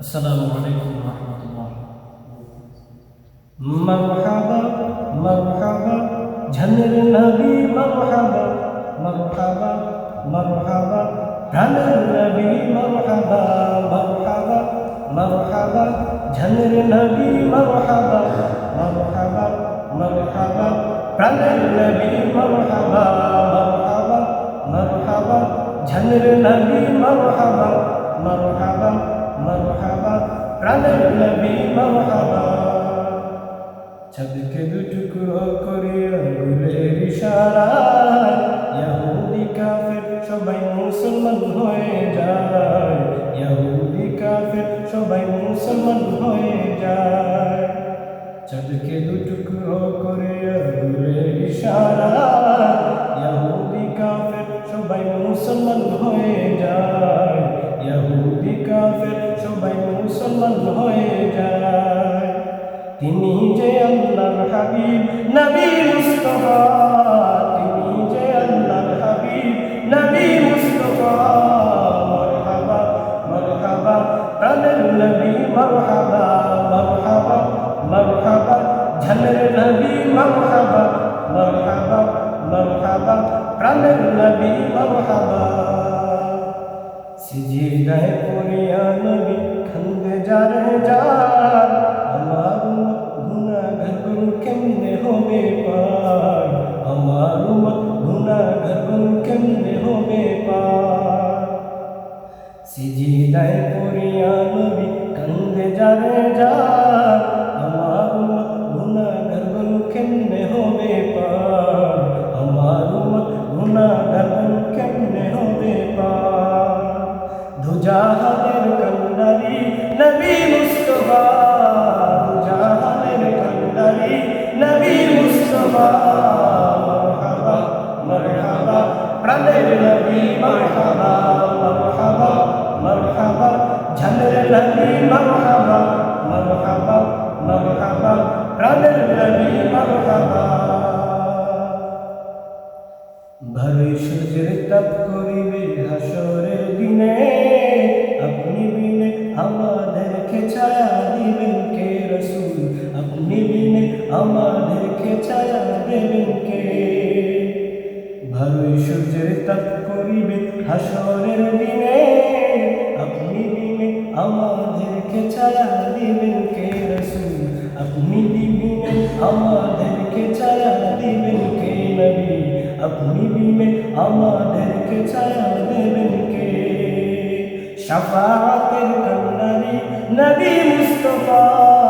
السلام عليكم ورحمة الله مرحبا مرحبا ঝনের নবী مرحبا مرحبا مرحبا প্রাণের নবী مرحبا مرحبا مرحبا ঝনের নবী مرحبا مرحبا مرحبا প্রাণের নবী مرحبا مرحبا مرحبا ঝনের নবী مرحبا مرحبا مرحبا প্রাণের নবী মহাবা ছাদকে দু টুকরো করিয়া আঙ্গুলের ইশারা ইয়াহুদি কাফের সবাই মুসলমান হয়ে যায় ইয়াহুদি কাফের সবাই মুসলমান হয়ে যায় চাঁদকে দু টুকরো করে আঙ্গুলের ইশারা তিনি যে আল্লাহর হাবিব, নবী মুস্তফা। তিনি যে আল্লাহর হাবিব, নবী মুস্তফা। মারহাবা মারহাবা, প্রাণের নবী মারহাবা মারহাবা মারহাবা, ঝালের নবী মারহাবা মারহাবা মারহাবা, প্রাণের নবী মারহাবা। সিজিদায় পড়িয়া নবী খন্দে যারে যার, আমার গুনাহগার গুণ কেমনে হবে পার? আমার গুনাহগার গুণ কেমনে হবে পার? সিজিদায় পড়িয়া নবী কান্দে যারে যার দুজাহানের কন্দারি নবী মুস্তফা দুজাহানের কন্দারি নবী মুস্তফা, মারহাবা মারহাবা, প্রাণের নবী, মারহাবা মারহাবা মারহাবা, ঝালের নবী, মারহাবা মারহাবা মারহাবা, প্রাণের নবী, মারহাবা। ভারী সূর্যের তাপ করিবে বিনে আমাদেরকে ছায়া দেবেন কে ভারী সূর্যের তাপ করিবে হাসরের দিনে। আপনি বিনে আমাদেরকে ছায়া দিবেন কে রসুল? আপনি দিবিনে আমাদেরকে ছায়া দিবেন কে নবী? আপনি বিনে আমাদেরকে ছায়া দেবেন কে? শাফাতের কান্নারি নবী মুস্তফা।